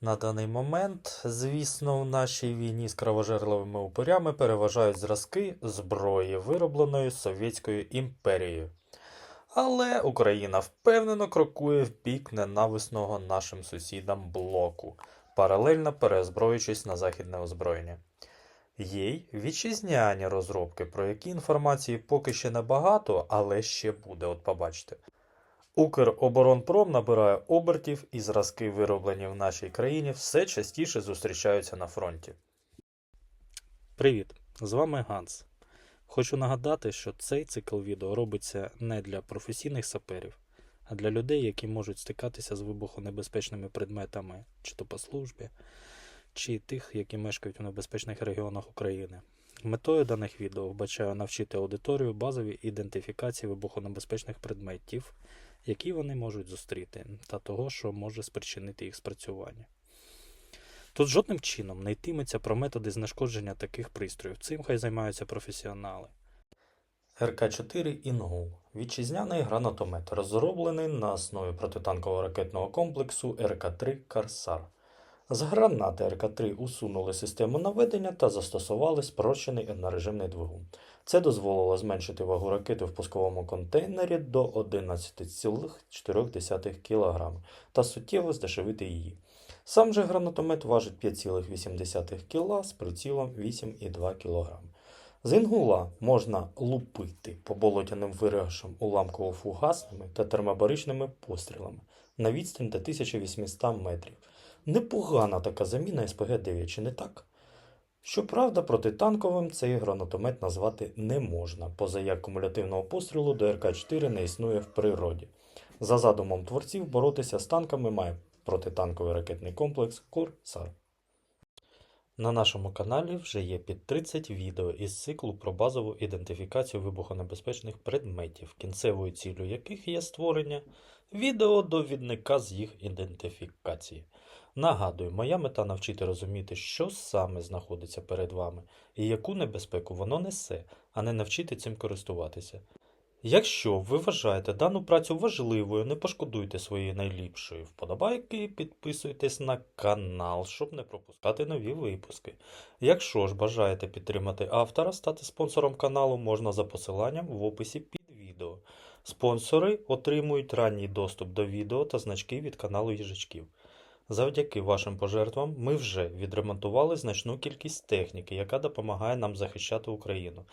На даний момент, звісно, в нашій війні з кровожерливими упорями переважають зразки зброї, виробленої Совєтською імперією. Але Україна впевнено крокує в бік ненависного нашим сусідам блоку, паралельно переозброюючись на західне озброєння. Є й вітчизняні розробки, про які інформації поки ще небагато, але ще буде, от побачите. Укроборонпром набирає обертів і зразки, вироблені в нашій країні, все частіше зустрічаються на фронті. Привіт! З вами Ганс. Хочу нагадати, що цей цикл відео робиться не для професійних саперів, а для людей, які можуть стикатися з вибухонебезпечними предметами, чи то по службі, чи тих, які мешкають у небезпечних регіонах України. Метою даних відео вбачаю навчити аудиторію базовій ідентифікації вибухонебезпечних предметів, які вони можуть зустріти, та того, що може спричинити їх спрацювання. Тут жодним чином не йтиметься про методи знешкодження таких пристроїв. Цим хай займаються професіонали. РК-4 «Інгул» – вітчизняний гранатомет, розроблений на основі протитанкового ракетного комплексу РК-3 «Корсар». З гранати РК-3 усунули систему наведення та застосували спрощений однорежимний двигун. Це дозволило зменшити вагу ракети в пусковому контейнері до 11,4 кг та суттєво здешевити її. Сам же гранатомет важить 5,8 кг з прицілом 8,2 кг. З інгула можна лупити по болотяним вирішам уламково-фугасними та термобаричними пострілами на відстань до 1800 метрів. Непогана така заміна СПГ-9, чи не так? Щоправда, протитанковим цей гранатомет назвати не можна, поза як кумулятивного пострілу до РК-4 не існує в природі. За задумом творців, боротися з танками має протитанковий ракетний комплекс Курсар. На нашому каналі вже є під 30 відео із циклу про базову ідентифікацію вибухонебезпечних предметів, кінцевою ціллю яких є створення відеодовідника з їх ідентифікації. Нагадую, моя мета навчити розуміти, що саме знаходиться перед вами і яку небезпеку воно несе, а не навчити цим користуватися. Якщо ви вважаєте дану працю важливою, не пошкодуйте своєї найліпшої вподобайки, підписуйтесь на канал, щоб не пропускати нові випуски. Якщо ж бажаєте підтримати автора, стати спонсором каналу можна за посиланням в описі під відео. Спонсори отримують ранній доступ до відео та значки від каналу їжачків. Завдяки вашим пожертвам ми вже відремонтували значну кількість техніки, яка допомагає нам захищати Україну.